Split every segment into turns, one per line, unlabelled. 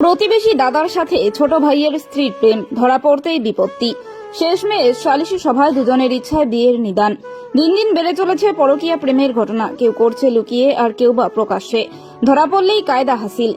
প্রতিবেশী দাদার সাথে ছোট ভাইয়ের স্ত্রীর প্রেম, ধরা পড়তেই বিপত্তি। শেষমেশ সালিশি সভায় দুজনের ইচ্ছায় বিয়ের নিদান। দিন দিন বেড়ে চলেছে পরকীয়া প্রেমের ঘটনা। কেউ করছে লুকিয়ে আর কেউ বা প্রকাশ্যে। ধরা পড়লেই কায়দা হাসিল।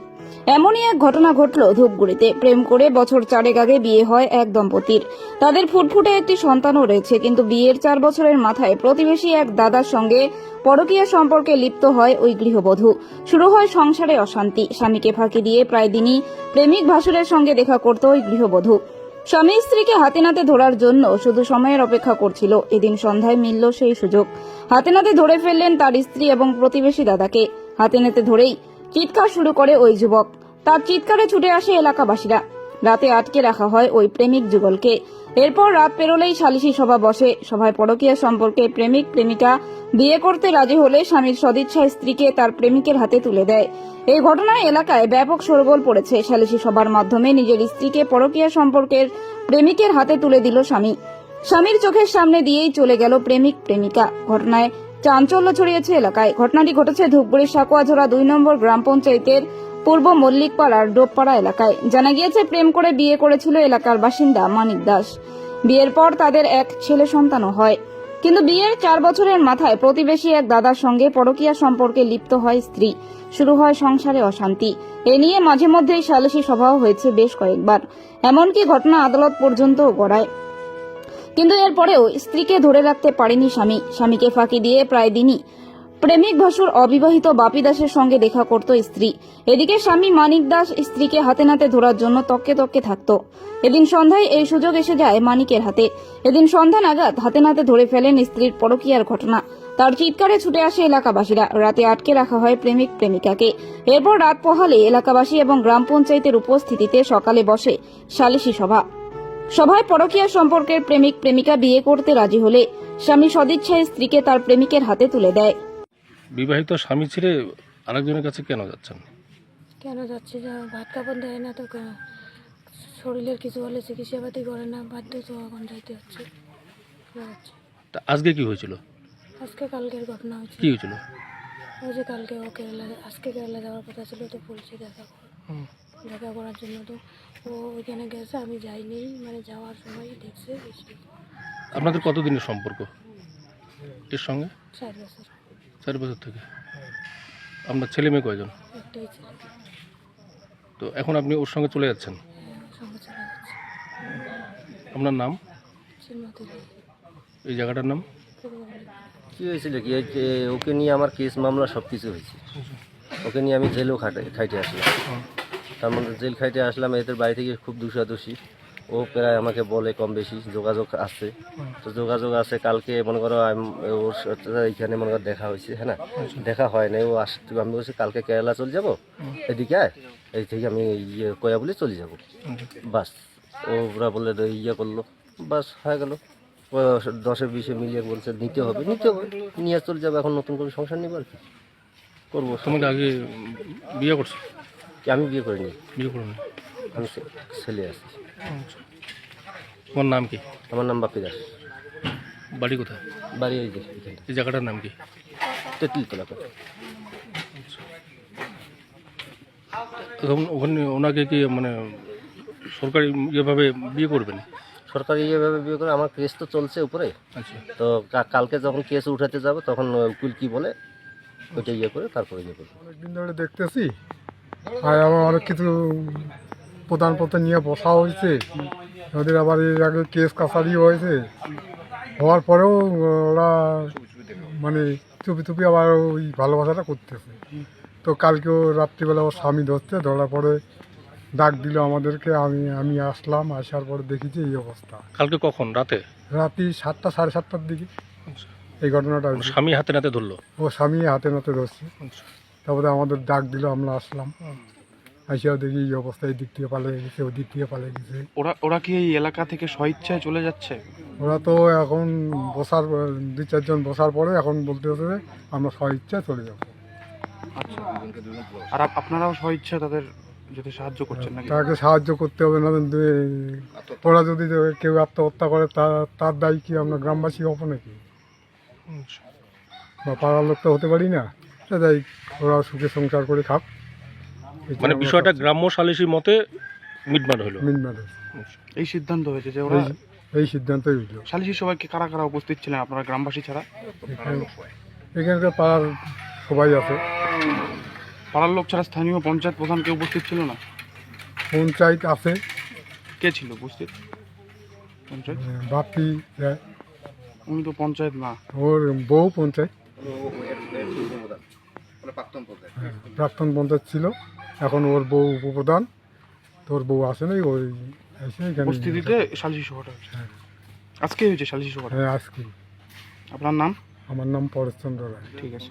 এমনই এক ঘটনা ঘটল ধূপগুড়িতে। প্রেম করে বছর চারেক আগে বিয়ে হয় এক দম্পতির। তাদের ফুটফুটে একটি সন্তানও রয়েছে, কিন্তু বিয়ের চার বছরের মাথায় প্রতিবেশী এক দাদার সঙ্গে পরকীয়া সম্পর্কে লিপ্ত হয় ওই গৃহবধূ। শুরু হয় সংসারে অশান্তি। স্বামীকে ফাঁকি দিয়ে প্রায় দিনই প্রেমিক ভাসুরের সঙ্গে দেখা করত ওই গৃহবধূ। স্বামী স্ত্রীকে হাতে নাতে ধরার জন্য শুধু সময়ের অপেক্ষা করছিল। এদিন সন্ধ্যায় মিলল সেই সুযোগ। হাতে নাতে ধরে ফেললেন তার স্ত্রী এবং প্রতিবেশী দাদাকে। হাতে নাতে ধরেই চিৎকার শুরু করে ওই যুবক। তার চিৎকারে ছুটে আসে এলাকাবাসীরা। রাতে আটকে রাখা হয় ওই প্রেমিক যুগলকে। এরপর রাত পেরোলেই সালিশি সভা বসে। সভায় পরকীয়া সম্পর্কে প্রেমিক, প্রেমিকা বিয়ে করতে রাজি হলে স্বামীর সদিচ্ছায় স্ত্রীকে তার প্রেমিকের হাতে তুলে দেয়। এই ঘটনায় এলাকায় ব্যাপক শোরগোল পড়েছে সালিশি সভার মাধ্যমে। নিজের স্ত্রীকে পরকীয়া সম্পর্কের প্রেমিকের হাতে তুলে দিল স্বামী। স্বামীর চোখের সামনে দিয়েই চলে গেল প্রেমিক, প্রেমিকা। ঘটনায় চাঞ্চল্য ছড়িয়েছে এলাকায়। ঘটনাটি ঘটেছে ধূপগুড়ির সাকুয়াঝোড়া দুই নম্বর গ্রাম পঞ্চায়েতের পূর্ব মল্লিকপাড়ার ডোবপাড়া এলাকায়। জানা গিয়েছে, প্রেম করে বিয়ে করেছিল এলাকার বাসিন্দা মানিক দাস। বিয়ের পর তাদের এক ছেলে সন্তানও হয়। কিন্তু বিয়ের চার বছরের মাথায় প্রতিবেশী এক দাদার সঙ্গে পরকীয়া সম্পর্কে লিপ্ত হয় স্ত্রী। শুরু হয় সংসারে অশান্তি। এ নিয়ে মাঝে মধ্যেই সালিশি সভাও হয়েছে বেশ কয়েকবার। এমনকি ঘটনা আদালত পর্যন্তও গড়ায়। কিন্তু এরপরেও স্ত্রীকে ধরে রাখতে পারেনি স্বামী। স্বামীকে ফাঁকি দিয়ে প্রায় দিনই প্রেমিক ভাসুর অবিবাহিত বাপি দাসের সঙ্গে দেখা করত স্ত্রী। এদিকে স্বামী মানিক দাস স্ত্রীকে হাতে নাতে ধরার জন্য তককে তককে থাকত। এদিন সন্ধ্যায় এই সুযোগ এসে যায় মানিকের হাতে। এদিন সন্ধ্যা নাগাদ হাতে নাতে ধরে ফেলেন স্ত্রীর পরকীয়ার ঘটনা। তার চিৎকারে ছুটে আসে এলাকাবাসীরা। রাতে আটকে রাখা হয় প্রেমিক প্রেমিকাকে। এরপর রাত পোহালে এলাকাবাসী এবং গ্রাম পঞ্চায়েতের উপস্থিতিতে সকালে বসে সালিশি সভা। সভায় পরকীয়া সম্পর্কের প্রেমিক প্রেমিকা বিয়ে করতে রাজি হলে স্বামী সদিচ্ছায় স্ত্রীকে তার প্রেমিকের হাতে তুলে দেয়।
বিবাহিত স্বামী ছেড়ে আরেকজনের কাছে কেন যাচ্ছেন?
কেন যাচ্ছে? যা ভাত কাপড় দেয় না তো শরীরের কিছু হলে চিকিৎসা পাতি করে না বাধ্য তো এখন যাইতে হচ্ছে। যাচ্ছে।
তা আজকে কি হয়েছিল?
আজকে কালকের ঘটনা হয়েছে
কি হয়েছিল?
ওই যে কালকে ও কেরালা আজকে কেরালা যাওয়ার কথা ছিল তো বলছি দেখা কর। দেখা করার জন্য তো ও ওইখানে গেছে আমি যাইনি মানে যাওয়ার সময় দেখছে বৃষ্টি
আপনাদের কতদিনের সম্পর্ক? এর সঙ্গে?
চার বছর।
চার বছর থেকে। আপনার ছেলে মেয়ে কয়জন?
একটাই ছিল।
তো এখন আপনি ওর সঙ্গে চলে যাচ্ছেন?
হ্যাঁ, সঙ্গে চলে যাচ্ছে।
আপনার নাম? এই জায়গাটার নাম?
কি হয়েছিল কি? ওকে নিয়ে আমার কেস মামলা সব কিছু হয়েছে। ওকে নিয়ে আমি জেলও খাটে, খাইটে আসলাম। তার মধ্যে জেল খাইটে আসলাম, এদের বাড়ি থেকে খুব দোষাদোষী ও প্রায় আমাকে বলে কম বেশি, যোগাযোগ আছে। তো যোগাযোগ আছে, কালকে মনে করো ওর এইখানে মনে করো দেখা হয়েছে হ্যাঁ দেখা হয় না ও আসতে, আমি বলছি কালকে কেরালা চলে যাব? এদিকে এই থেকে আমি ইয়ে কয়া বলে চলে যাব। বাস, ওরা বলে ইয়ে করল। বাস, হয়ে গেল। দশে বিশে মিলিয়ে বলছে নিতে হবে নিতে হবে। নিয়ে চলে যাবে এখন নতুন করে সংসার নিব আর কি। করব।
তোমাকে আগে বিয়ে করছ?
কি আমি বিয়ে করিনি।
বিয়ে করো না?
আমি ছেলে আছি।
তোমার নাম কি?
আমার নাম বাপি দাস।
বাড়ি কোথায়?
বাড়ি এই যে
এই জায়গাটার নাম কি?
তেঁতুল তোলা করে।
এখন ওখানে ওনাকে কি মানে সরকারি ইয়েভাবে বিয়ে করবেন
সরকারি ইয়েভাবে বিয়ে করে আমার কেস তো চলছে উপরে।
আচ্ছা।
তো কালকে যখন কেস উঠাতে যাবে তখন উকিল কি বলে ওইটা ইয়ে করে তারপরে ইয়ে করব।
অনেকদিন ধরে দেখতেছি। আর আমার অনেক কিছু প্রধান পত্র নিয়ে বসা হয়েছে। ওদের আবার এর আগে কেস কাছারি হয়েছে। হওয়ার পরেও ওরা মানে চুপি চুপি আবার ওই ভালোবাসাটা করতেছে। তো কালকেও রাত্রিবেলা ওর স্বামী ধরছে ধরার পরে ডাক দিল আমাদেরকে আমি আমি আসলাম আসার পরে দেখি যে এই অবস্থা।
কালকে কখন? রাতে?
রাত্রি সাতটা সাড়ে সাতটার দিকে। এই ঘটনাটা
স্বামী হাতে নাতে ধরলো?
ও স্বামী হাতে নাতে ধরছে।
আচ্ছা।
তারপরে আমাদের ডাক দিল আমরা আসলাম। আসিয়াও দেখি এই অবস্থা এই দিক থেকে পালিয়ে গেছে ওই দিক থেকে পালিয়ে গেছে।
ওরা ওরা কি এই এলাকা থেকে স্বইচ্ছায় চলে যাচ্ছে?
ওরা তো এখন বসার দুই চারজন বসার পরে এখন বলতে হচ্ছে আমরা স্বইচ্ছায় চলে যাব।
আচ্ছা। আর আপ- আপনারাও স্বইচ্ছা তাদের যদি সাহায্য করছেন নাকি?
তাকে সাহায্য করতে হবে না ওরা যদি কেউ আত্মহত্যা করে তার তার দায়ী কি? আমরা গ্রামবাসী হব নাকি। বা পাড়ার লোক তো হতে পারি না। তাই ওরা সুখে সংসার করে খাক।
মানে
আমরা
বিষয়টা গ্রাম্য সালিসির মতে মিটমাট হলো।
মিটমাট।
এই সিদ্ধান্ত হয়েছে যে ওরা
এই সিদ্ধান্তই উঠল
সালিশি সবাইকে কারা কারা উপস্থিত ছিলেন আপনারা গ্রামবাসী ছাড়া?
এখানে এখানকার পাড়ার সবাই আছে।
পাড়ার লোক ছাড়া স্থানীয় পঞ্চায়েত প্রধান কেউ উপস্থিত ছিল না?
পঞ্চায়েত আছে।
কে ছিল উপস্থিত? পঞ্চায়েত?
আহ, বাপি রায়,
উনি তো পঞ্চায়েত না।
ওর বউ পঞ্চায়েত। হ্যাঁ, প্রাক্তন পঞ্চায়েত ছিল। এখন ওর বউ উপপ্রধান। তোর বউ আসে নাই ওই এসে এখানে
উপস্থিতিতে সালিশি সভাটা হচ্ছে। আজকে হয়েছে সালিশি সভাটা?
হ্যাঁ আজকে
আপনার নাম?
আমার নাম পরেশচন্দ্র রায়।
ঠিক আছে।